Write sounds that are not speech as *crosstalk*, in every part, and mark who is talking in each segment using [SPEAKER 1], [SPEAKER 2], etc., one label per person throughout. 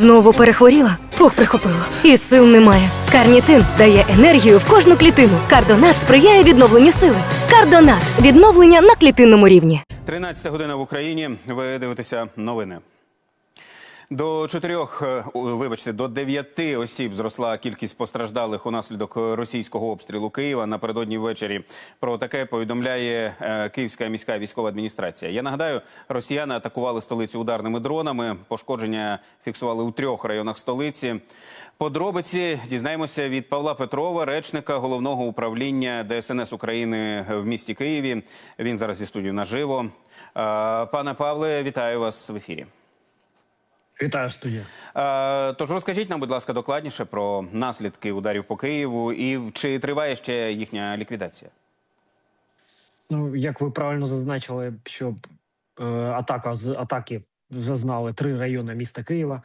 [SPEAKER 1] Знову перехворіла? Фух, прихопило. І сил немає. Карнітин дає енергію в кожну клітину. Кардонат сприяє відновленню сили. Кардонат відновлення на клітинному рівні.
[SPEAKER 2] 13 година в Україні. Ви дивитеся новини. До чотирьох, е, вибачте, до дев'яти осіб зросла кількість постраждалих унаслідок російського обстрілу Києва напередодні ввечері. Про таке повідомляє е, Київська міська військова адміністрація. Я нагадаю, росіяни атакували столицю ударними дронами. Пошкодження фіксували у трьох районах столиці. Подробиці дізнаємося від Павла Петрова, речника головного управління ДСНС України в місті Києві. Він зараз зі студією наживо. Е, Пане Павле, вітаю вас в ефірі.
[SPEAKER 3] Вітаю студія.
[SPEAKER 2] Е, Тож розкажіть нам, будь ласка, докладніше про наслідки ударів по Києву і чи триває ще їхня ліквідація?
[SPEAKER 3] Ну як ви правильно зазначили, що е, атака з атаки зазнали три райони міста Києва.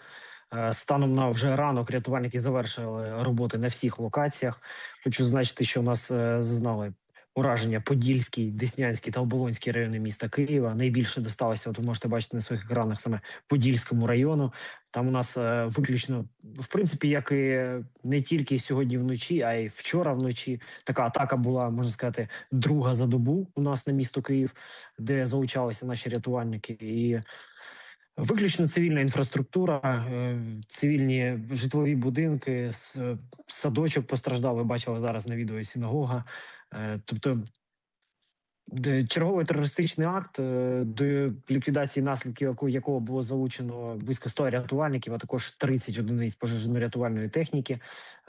[SPEAKER 3] Е, станом на вже ранок рятувальники завершили роботи на всіх локаціях. Хочу зазначити, що у нас е, зазнали ураження Подільський, Деснянський та Оболонський райони міста Києва. Найбільше досталося, от ви можете бачити на своїх екранах саме Подільському району. Там у нас е, виключно, в принципі, як і не тільки сьогодні вночі, а й вчора вночі. Така атака була, можна сказати, друга за добу у нас на місто Київ, де залучалися наші рятувальники і. Виключно цивільна інфраструктура, е, цивільні житлові будинки, садочок постраждав. Ви бачили зараз на відео синагога. Е, Тобто черговий терористичний акт, е, до ліквідації наслідків якого було залучено близько 100 рятувальників, а також 30 одиниць пожежно-рятувальної техніки.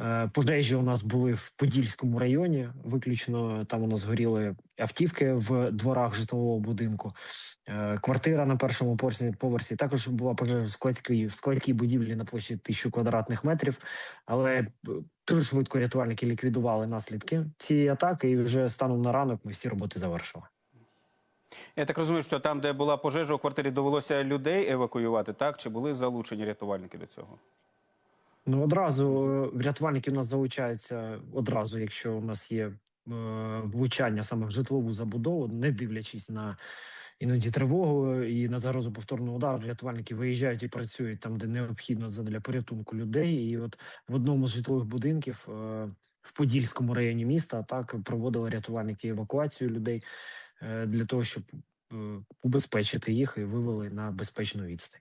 [SPEAKER 3] Е, Пожежі у нас були в Подільському районі. Виключно там у нас горіли автівки в дворах житлового будинку. Квартира на першому поверсі, також була пожежа в складській, в складській будівлі на площі тисячу квадратних метрів. Але дуже швидко рятувальники ліквідували наслідки цієї атаки, і вже станом на ранок ми всі роботи завершили.
[SPEAKER 2] Я так розумію, що там, де була пожежа у квартирі, довелося людей евакуювати, так? Чи були залучені рятувальники до цього?
[SPEAKER 3] Ну одразу е, рятувальники у нас залучаються одразу, якщо у нас є е, влучання саме в житлову забудову, не дивлячись на іноді тривогу і на загрозу повторного удару, рятувальники виїжджають і працюють там, де необхідно для порятунку людей. І от в одному з житлових будинків е, в Подільському районі міста так проводили рятувальники евакуацію людей е, для того, щоб е, убезпечити їх і вивели на безпечну відстань.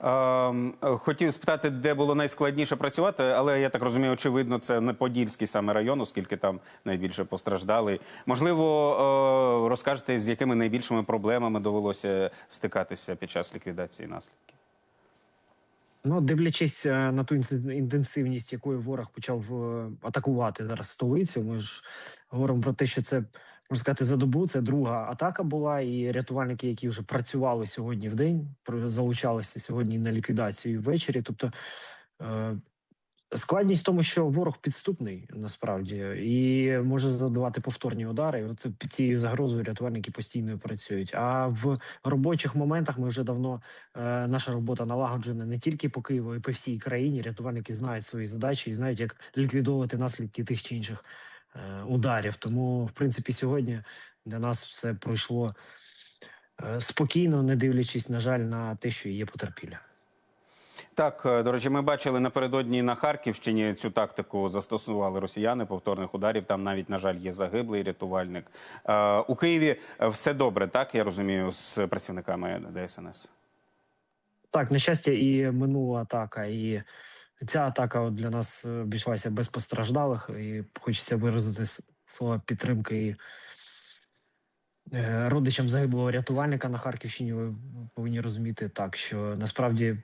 [SPEAKER 2] Ем, хотів спитати, де було найскладніше працювати, але я так розумію, очевидно, це не Подільський саме район, оскільки там найбільше постраждали. Можливо, е, розкажете, з якими найбільшими проблемами довелося стикатися під час ліквідації наслідків?
[SPEAKER 3] Ну, дивлячись е, на ту інтенсивність, якою ворог почав е, атакувати зараз столицю, ми ж говоримо про те, що це можна сказати за добу. Це друга атака була, і рятувальники, які вже працювали сьогодні в день, залучалися сьогодні на ліквідацію ввечері. Тобто е, складність в тому, що ворог підступний насправді і може задавати повторні удари. От під цією загрозою рятувальники постійно працюють. А в робочих моментах ми вже давно Е, наша робота налагоджена не тільки по Києву, і по всій країні. Рятувальники знають свої задачі і знають, як ліквідовувати наслідки тих чи інших ударів. Тому, в принципі, сьогодні для нас все пройшло е, спокійно, не дивлячись, на жаль, на те, що є потерпілля.
[SPEAKER 2] Так, е, до речі, ми бачили напередодні на Харківщині цю тактику застосували росіяни повторних ударів. Там навіть, на жаль, є загиблий рятувальник. Е, У Києві е, все добре, так я розумію, з працівниками ДСНС.
[SPEAKER 3] Так, на щастя, і минула атака, і ця атака для нас е, обійшлася без постраждалих. І хочеться виразити слова підтримки і е, родичам загиблого рятувальника на Харківщині. Ви повинні розуміти так, що насправді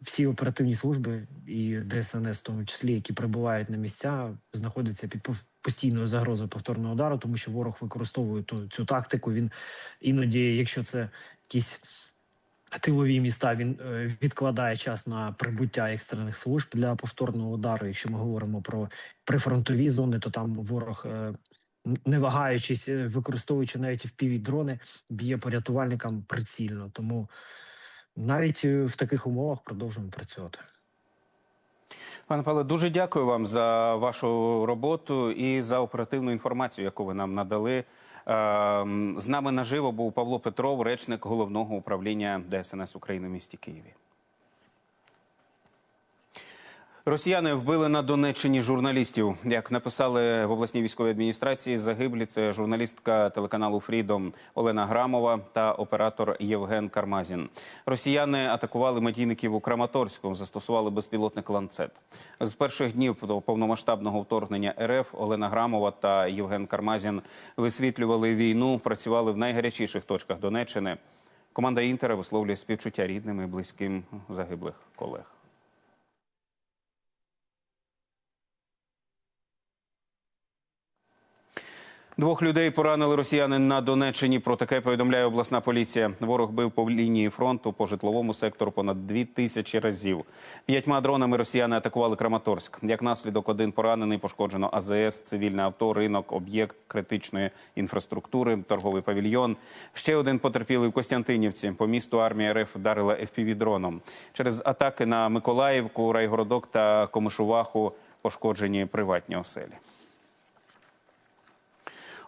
[SPEAKER 3] всі оперативні служби і ДСНС, в тому числі, які прибувають на місця, знаходяться під постійною загрозою повторного удару, тому що ворог використовує ту цю тактику. Він іноді, якщо це якісь тилові міста він е, відкладає час на прибуття екстрених служб для повторного удару. Якщо ми говоримо про прифронтові зони, то там ворог, е, не вагаючись, е, використовуючи навіть впіві дрони, б'є по рятувальникам прицільно. Тому навіть в таких умовах продовжуємо працювати.
[SPEAKER 2] Пане Павле, дуже дякую вам за вашу роботу і за оперативну інформацію, яку ви нам надали. Ем, З нами наживо був Павло Петров, речник головного управління ДСНС України в місті Києві. Росіяни вбили на Донеччині журналістів. Як написали в обласній військовій адміністрації, загиблі це журналістка телеканалу Фрідом Олена Грамова та оператор Євген Кармазін. Росіяни атакували медійників у Краматорську, застосували безпілотник ланцет. З перших днів повномасштабного вторгнення РФ Олена Грамова та Євген Кармазін висвітлювали війну, працювали в найгарячіших точках Донеччини. Команда Інтера висловлює співчуття рідним і близьким загиблих колег. Двох людей поранили росіяни на Донеччині. Про таке повідомляє обласна поліція. Ворог бив по лінії фронту по житловому сектору понад дві тисячі разів. П'ятьма дронами росіяни атакували Краматорськ. Як наслідок, один поранений пошкоджено АЗС, цивільне авто, ринок, об'єкт критичної інфраструктури, торговий павільйон. Ще один потерпілий в Костянтинівці. По місту армія РФ вдарила fpv дроном Через атаки на Миколаївку, Райгородок та Комишуваху пошкоджені приватні оселі.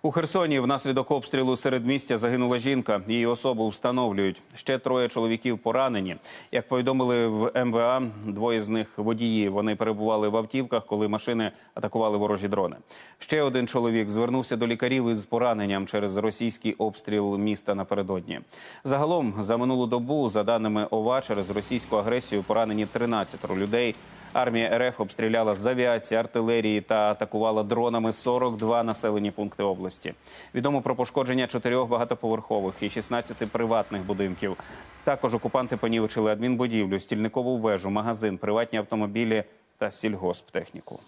[SPEAKER 2] У Херсоні внаслідок обстрілу середмістя загинула жінка. Її особу встановлюють. Ще троє чоловіків поранені. Як повідомили в МВА, двоє з них водії. Вони перебували в автівках, коли машини атакували ворожі дрони. Ще один чоловік звернувся до лікарів із пораненням через російський обстріл міста напередодні. Загалом за минулу добу, за даними ОВА, через російську агресію поранені 13 людей. Армія РФ обстріляла з авіації, артилерії та атакувала дронами 42 населені пункти області. Відомо про пошкодження чотирьох багатоповерхових і 16 приватних будинків. Також окупанти понівечили адмінбудівлю, стільникову вежу, магазин, приватні автомобілі та сільгосптехніку.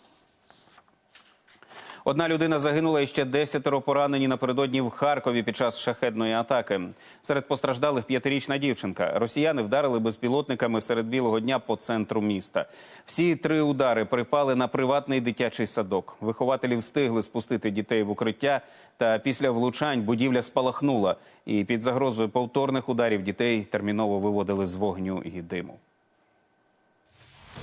[SPEAKER 2] Одна людина загинула і ще десятеро поранені напередодні в Харкові під час шахедної атаки. Серед постраждалих п'ятирічна дівчинка. Росіяни вдарили безпілотниками серед білого дня по центру міста. Всі три удари припали на приватний дитячий садок. Вихователі встигли спустити дітей в укриття. Та після влучань будівля спалахнула. І під загрозою повторних ударів дітей терміново виводили з вогню і диму.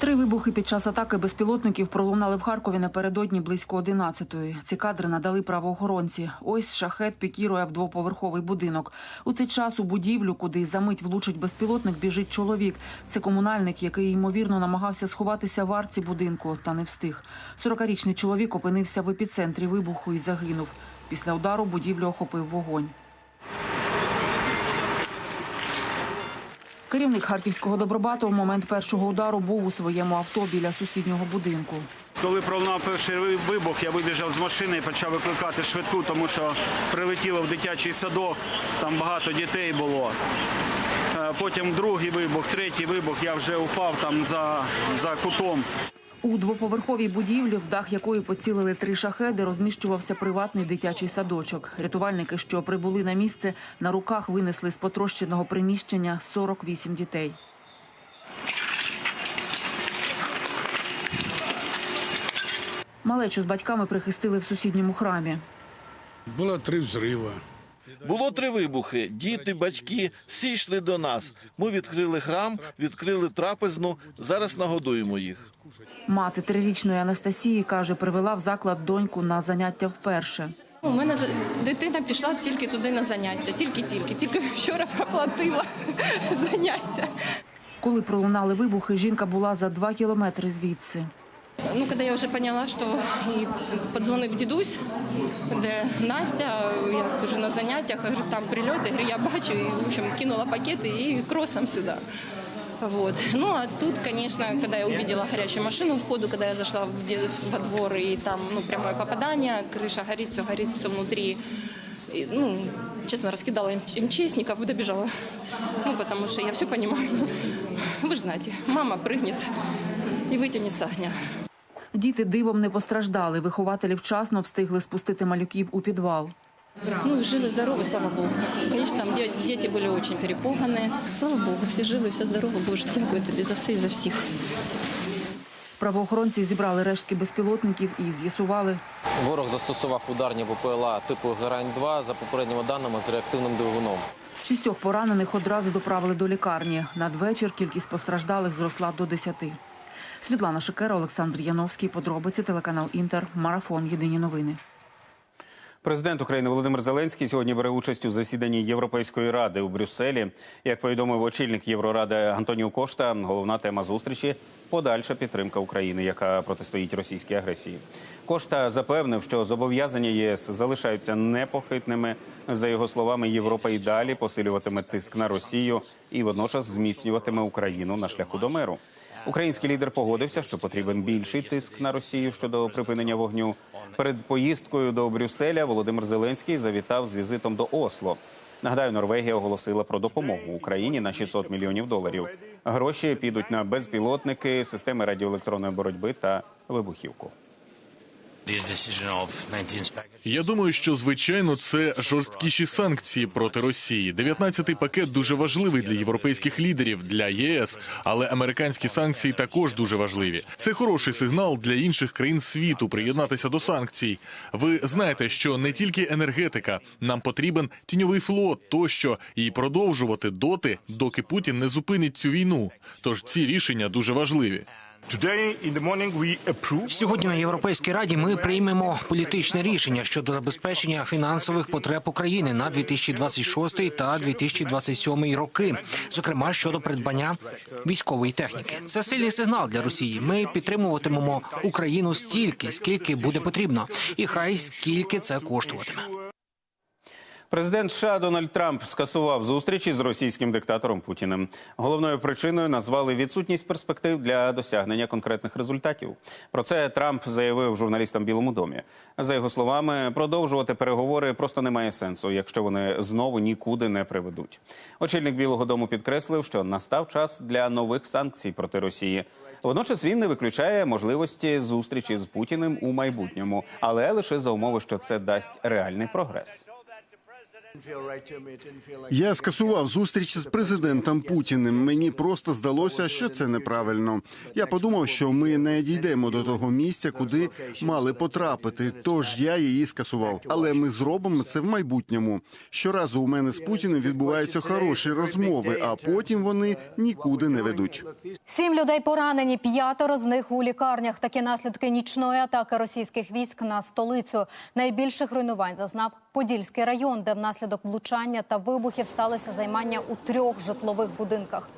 [SPEAKER 4] Три вибухи під час атаки безпілотників пролунали в Харкові напередодні близько 11-ї. Ці кадри надали правоохоронці. Ось шахет пікірує в двоповерховий будинок. У цей час у будівлю, куди за мить влучить безпілотник, біжить чоловік. Це комунальник, який ймовірно намагався сховатися в арці будинку, та не встиг. 40-річний чоловік опинився в епіцентрі вибуху і загинув. Після удару будівлю охопив вогонь. Керівник харківського добробату в момент першого удару був у своєму авто біля сусіднього будинку.
[SPEAKER 5] Коли пролунав перший вибух, я вибіжав з машини і почав викликати швидку, тому що прилетіло в дитячий садок, там багато дітей було. Е, Потім другий вибух, третій вибух, я вже упав там за, за кутом.
[SPEAKER 4] У двоповерховій будівлі, в дах якої поцілили три шахеди, розміщувався приватний дитячий садочок. Рятувальники, що прибули на місце, на руках винесли з потрощеного приміщення 48 дітей. Малечу з батьками прихистили в сусідньому храмі.
[SPEAKER 6] Було три взрива.
[SPEAKER 7] Було три вибухи. Діти, батьки всі йшли до нас. Ми відкрили храм, відкрили трапезну. Зараз нагодуємо їх.
[SPEAKER 4] Мати трирічної Анастасії каже, привела в заклад доньку на заняття вперше.
[SPEAKER 8] У мене дитина пішла тільки туди на заняття, тільки-тільки. Тільки вчора проплатила *laughs* заняття.
[SPEAKER 4] Коли пролунали вибухи, жінка була за два кілометри звідси.
[SPEAKER 8] Ну, коли я вже поняла, що і подзвонив дідусь, де Настя, я кажу, на заняттях, я говорю, там прильоти, я говорю, я бачу, і, в общем, кинула пакети і кросом сюди. Вот. Ну, а тут, конечно, когда я увидела горящую машину входу, когда я зашла в де- во двор, и там, ну, прямое попадание, крыша горит, все горит, все внутри. И, ну, честно, раскидала М- МЧСников и добежала. Ну, потому что я все понимаю. Вы же знаете, мама прыгнет и вытянет с огня.
[SPEAKER 4] Діти дивом не постраждали. Вихователі вчасно встигли спустити малюків у підвал.
[SPEAKER 8] Ну, живы, здоровы, слава Богу. Конечно, там де- дети были очень перепуганы. Слава Богу, все живы, все здоровы. Боже, дякую тобі за все і за всіх.
[SPEAKER 4] Правоохоронці зібрали рештки безпілотників і з'ясували,
[SPEAKER 9] Ворог застосував ударні БПЛА типу Герань-2 за попередніми даними з реактивним двигуном.
[SPEAKER 4] шістьох поранених одразу доправили до лікарні. Надвечір кількість постраждалих зросла до десяти. Світлана Шикера, Олександр Яновський. Подробиці телеканал Інтер. Марафон. Єдині новини.
[SPEAKER 2] Президент України Володимир Зеленський сьогодні бере участь у засіданні Європейської ради у Брюсселі. Як повідомив очільник Євроради Антоніо Кошта, головна тема зустрічі подальша підтримка України, яка протистоїть російській агресії. Кошта запевнив, що зобов'язання ЄС залишаються непохитними. За його словами, Європа і далі посилюватиме тиск на Росію і водночас зміцнюватиме Україну на шляху до миру. Український лідер погодився, що потрібен більший тиск на Росію щодо припинення вогню. Перед поїздкою до Брюсселя Володимир Зеленський завітав з візитом до Осло. Нагадаю, Норвегія оголосила про допомогу Україні на 600 мільйонів доларів. Гроші підуть на безпілотники, системи радіоелектронної боротьби та вибухівку.
[SPEAKER 10] Я думаю, що звичайно це жорсткіші санкції проти Росії. 19-й пакет дуже важливий для європейських лідерів, для ЄС, але американські санкції також дуже важливі. Це хороший сигнал для інших країн світу приєднатися до санкцій. Ви знаєте, що не тільки енергетика, нам потрібен тіньовий флот тощо і продовжувати доти, доки Путін не зупинить цю війну. Тож ці рішення дуже важливі.
[SPEAKER 11] Сьогодні на європейській раді ми приймемо політичне рішення щодо забезпечення фінансових потреб України на 2026 та 2027 роки, зокрема щодо придбання військової техніки. Це сильний сигнал для Росії. Ми підтримуватимемо Україну стільки, скільки буде потрібно, і хай скільки це коштуватиме.
[SPEAKER 2] Президент США Дональд Трамп скасував зустрічі з російським диктатором Путіним. Головною причиною назвали відсутність перспектив для досягнення конкретних результатів. Про це Трамп заявив журналістам Білому домі. За його словами, продовжувати переговори просто немає сенсу, якщо вони знову нікуди не приведуть. Очільник Білого Дому підкреслив, що настав час для нових санкцій проти Росії. Водночас він не виключає можливості зустрічі з Путіним у майбутньому, але лише за умови, що це дасть реальний прогрес.
[SPEAKER 12] Я скасував зустріч з президентом Путіним. Мені просто здалося, що це неправильно. Я подумав, що ми не дійдемо до того місця, куди мали потрапити. Тож я її скасував. Але ми зробимо це в майбутньому. Щоразу у мене з Путіним відбуваються хороші розмови, а потім вони нікуди не ведуть.
[SPEAKER 13] Сім людей поранені, п'ятеро з них у лікарнях. Такі наслідки нічної атаки російських військ на столицю. Найбільших руйнувань зазнав Подільський район, де внаслідок влучання та вибухів сталося займання у трьох житлових будинках.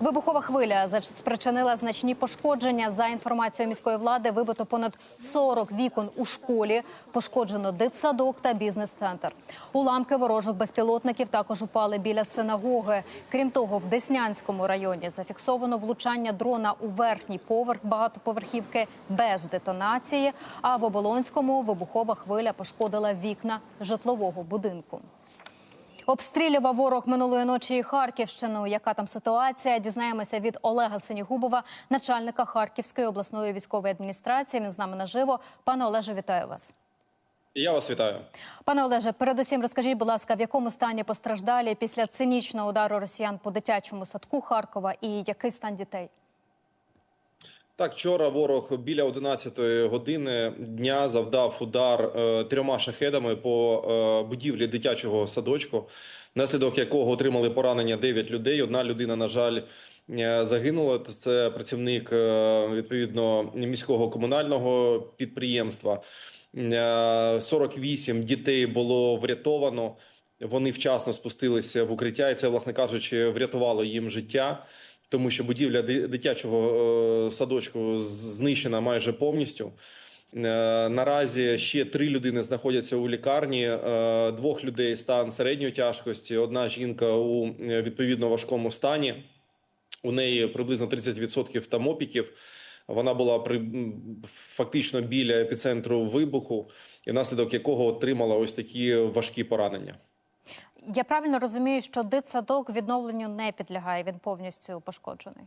[SPEAKER 13] Вибухова хвиля спричинила значні пошкодження. За інформацією міської влади, вибито понад 40 вікон у школі, пошкоджено дитсадок та бізнес-центр. Уламки ворожих безпілотників також упали біля синагоги. Крім того, в Деснянському районі зафіксовано влучання дрона у верхній поверх багатоповерхівки без детонації. А в Оболонському вибухова хвиля пошкодила вікна житлового будинку. Обстрілював ворог минулої ночі і Харківщину. Яка там ситуація? Дізнаємося від Олега Синігубова, начальника Харківської обласної військової адміністрації. Він з нами наживо. Пане Олеже, вітаю вас.
[SPEAKER 14] Я вас вітаю.
[SPEAKER 13] Пане Олеже, передусім розкажіть, будь ласка, в якому стані постраждалі після цинічного удару росіян по дитячому садку Харкова і який стан дітей?
[SPEAKER 14] Так, вчора ворог біля 11 години дня завдав удар е, трьома шахедами по е, будівлі дитячого садочку, внаслідок якого отримали поранення 9 людей. Одна людина, на жаль, е, загинула. Це працівник відповідно міського комунального підприємства. Е, 48 дітей було врятовано. Вони вчасно спустилися в укриття, і це, власне кажучи, врятувало їм життя. Тому що будівля дитячого е, садочку знищена майже повністю. Е, Наразі ще три людини знаходяться у лікарні. е, Двох людей стан середньої тяжкості. Одна жінка у відповідно важкому стані. У неї приблизно 30% там опіків. Вона була при фактично біля епіцентру вибуху, і внаслідок якого отримала ось такі важкі поранення.
[SPEAKER 13] Я правильно розумію, що дитсадок відновленню не підлягає. Він повністю пошкоджений.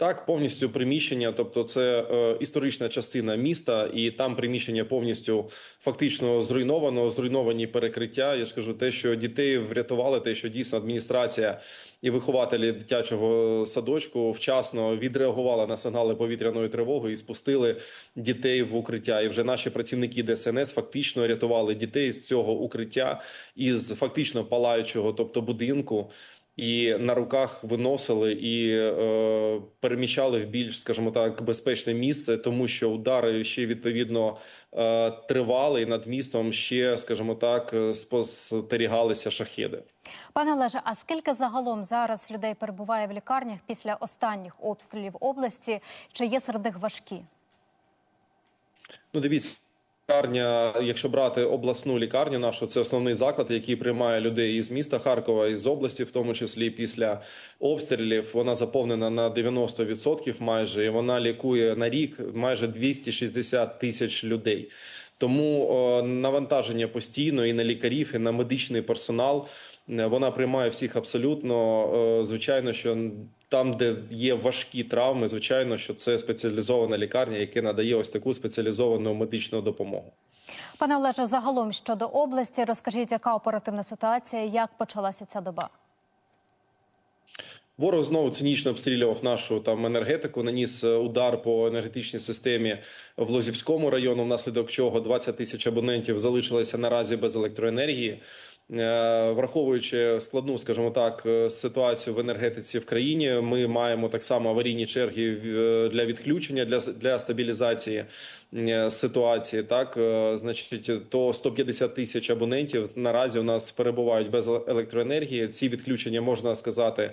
[SPEAKER 14] Так, повністю приміщення, тобто це е, історична частина міста, і там приміщення повністю фактично зруйновано, зруйновані перекриття. Я ж кажу, те, що дітей врятували, те, що дійсно адміністрація і вихователі дитячого садочку вчасно відреагували на сигнали повітряної тривоги і спустили дітей в укриття. І вже наші працівники ДСНС фактично рятували дітей з цього укриття із фактично палаючого, тобто будинку. І на руках виносили і е, переміщали в більш, скажімо так, безпечне місце, тому що удари ще відповідно е, тривали і над містом ще, скажімо так, е, спостерігалися шахеди.
[SPEAKER 13] Пане Олеже, а скільки загалом зараз людей перебуває в лікарнях після останніх обстрілів області? Чи є серед них важкі?
[SPEAKER 14] Ну, дивіться, лікарня, якщо брати обласну лікарню, нашу це основний заклад, який приймає людей із міста Харкова із області, в тому числі після обстрілів. Вона заповнена на 90% майже, і вона лікує на рік майже 260 тисяч людей. Тому навантаження постійно і на лікарів, і на медичний персонал. Вона приймає всіх абсолютно. Звичайно, що там, де є важкі травми, звичайно, що це спеціалізована лікарня, яка надає ось таку спеціалізовану медичну допомогу.
[SPEAKER 13] Пане Олеже, загалом щодо області, розкажіть, яка оперативна ситуація, як почалася ця доба?
[SPEAKER 14] Ворог знову цинічно обстрілював нашу там енергетику. Наніс е, удар по енергетичній системі в Лозівському району, внаслідок чого 20 тисяч абонентів залишилися наразі без електроенергії. Е, Враховуючи складну, скажімо так, е, ситуацію в енергетиці в країні, ми маємо так само аварійні черги е, для відключення для для стабілізації ситуації. Так, значить, то 150 тисяч абонентів наразі у нас перебувають без електроенергії. Ці відключення можна сказати,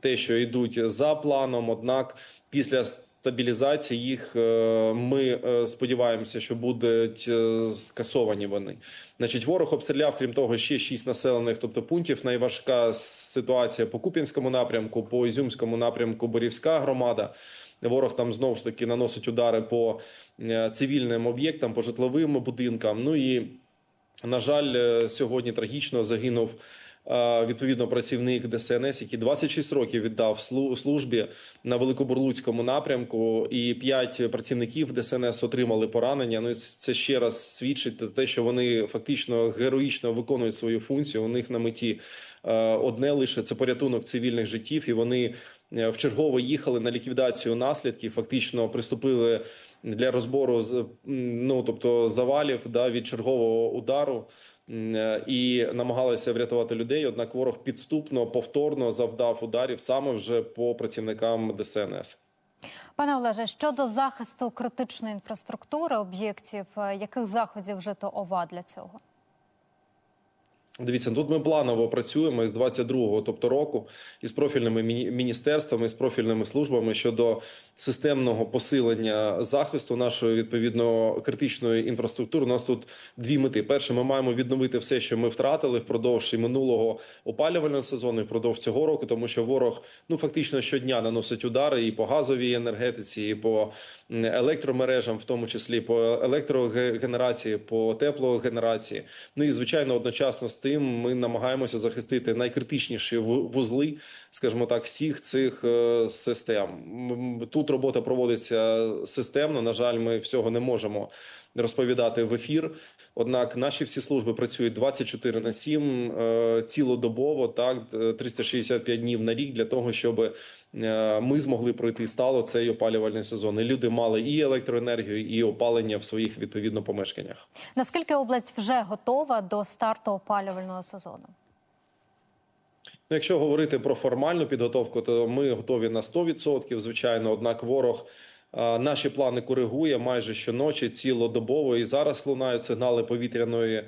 [SPEAKER 14] те, що йдуть за планом. Однак, після стабілізації їх е, ми е, сподіваємося, що будуть е, скасовані вони. Значить, ворог обстріляв, крім того, ще шість населених, тобто пунктів. Найважка ситуація по Куп'янському напрямку, по Ізюмському напрямку, Борівська громада. Ворог там знову ж таки наносить удари по цивільним об'єктам, по житловим будинкам. Ну і на жаль, сьогодні трагічно загинув відповідно працівник ДСНС, який 26 років віддав службі на Великобурлуцькому напрямку, і п'ять працівників ДСНС отримали поранення. Ну це ще раз свідчить те, що вони фактично героїчно виконують свою функцію. У них на меті е, одне лише це порятунок цивільних життів, і вони е, вчергово їхали на ліквідацію наслідків. Фактично приступили для розбору ну тобто завалів да від чергового удару. Е, І намагалися врятувати людей. Однак ворог підступно повторно завдав ударів саме вже по працівникам ДСНС.
[SPEAKER 13] Пане Олеже, щодо захисту критичної інфраструктури об'єктів, е, яких заходів вжито ОВА для цього?
[SPEAKER 14] Дивіться, тут ми планово працюємо з 22-го, тобто року, із профільними міні- міністерствами, з профільними службами щодо системного посилення захисту нашої відповідно критичної інфраструктури. У нас тут дві мети. Перше, ми маємо відновити все, що ми втратили впродовж минулого опалювального сезону, і впродовж цього року, тому що ворог ну фактично щодня наносить удари і по газовій енергетиці, і по електромережам, в тому числі по електрогенерації, по теплогенерації. Ну і звичайно, одночасно з тим ми намагаємося захистити найкритичніші ву- вузли, скажімо так, всіх цих е, систем. Тут робота проводиться системно. На жаль, ми всього не можемо розповідати в ефір. Однак наші всі служби працюють 24 на 7, е, цілодобово, так е, 365 днів на рік для того, щоб е, ми змогли пройти стало цей опалювальний сезон. І люди мали і електроенергію, і опалення в своїх відповідно помешканнях.
[SPEAKER 13] Наскільки область вже готова до старту опалювального сезону?
[SPEAKER 14] Ну, якщо говорити про формальну підготовку, то ми готові на 100%, звичайно. Однак ворог наші плани коригує майже щоночі, цілодобово. І зараз лунають сигнали повітряної,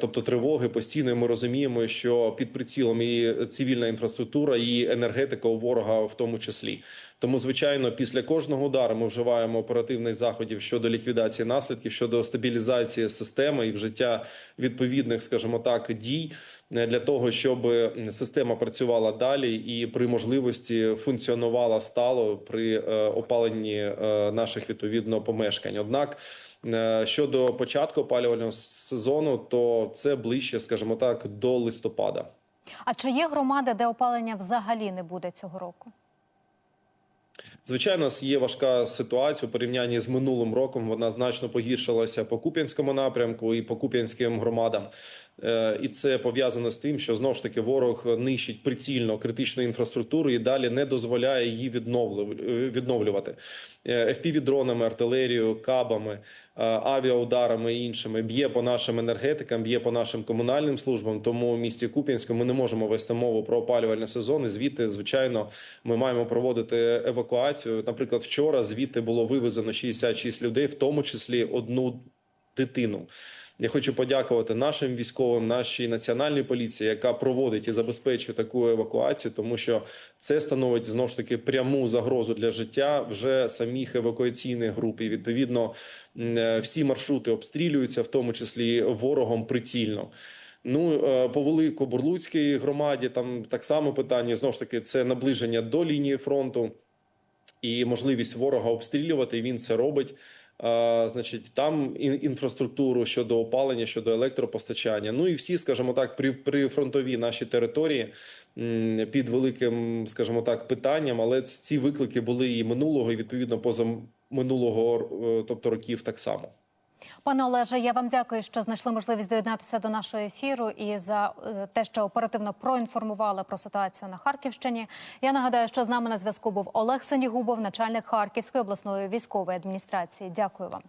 [SPEAKER 14] тобто тривоги. Постійно ми розуміємо, що під прицілом і цивільна інфраструктура, і енергетика у ворога в тому числі. Тому, звичайно, після кожного удару ми вживаємо оперативних заходів щодо ліквідації наслідків, щодо стабілізації системи і вжиття відповідних, скажімо так, дій для того, щоб система працювала далі і при можливості функціонувала стало при е, опаленні е, наших відповідно помешкань. Однак е, щодо початку опалювального сезону, то це ближче, скажімо так, до листопада.
[SPEAKER 13] А чи є громади, де опалення взагалі не буде цього року?
[SPEAKER 14] Звичайно, є важка ситуація у порівнянні з минулим роком. Вона значно погіршилася по Куп'янському напрямку і по Куп'янським громадам. Е, І це пов'язано з тим, що знову ж таки ворог нищить прицільно критичну інфраструктуру і далі не дозволяє її відновлю- е, відновлювати. FPV-дронами, артилерією, кабами, е, авіаударами і іншими б'є по нашим енергетикам, б'є по нашим комунальним службам. Тому в місті Куп'янську ми не можемо вести мову про опалювальний сезон. І звідти, звичайно, ми маємо проводити евакуацію. Наприклад, вчора звідти було вивезено 66 людей, в тому числі одну дитину. Я хочу подякувати нашим військовим, нашій національній поліції, яка проводить і забезпечує таку евакуацію, тому що це становить знову ж таки пряму загрозу для життя вже самих евакуаційних груп. І відповідно е, всі маршрути обстрілюються, в тому числі ворогом прицільно. Ну е, по великобурлуцькій громаді там так само питання знову ж таки це наближення до лінії фронту і можливість ворога обстрілювати. Він це робить. Значить, там інфраструктуру щодо опалення, щодо електропостачання. Ну і всі, скажімо так, при, прифронтові наші території під великим, скажімо так, питанням. Але ці виклики були і минулого, і відповідно поза минулого, е, тобто років так само.
[SPEAKER 13] Пане Олеже, я вам дякую, що знайшли можливість доєднатися до нашого ефіру і за е, те, що оперативно проінформували про ситуацію на Харківщині. Я нагадаю, що з нами на зв'язку був Олег Сенігубов, начальник Харківської обласної військової адміністрації. Дякую вам.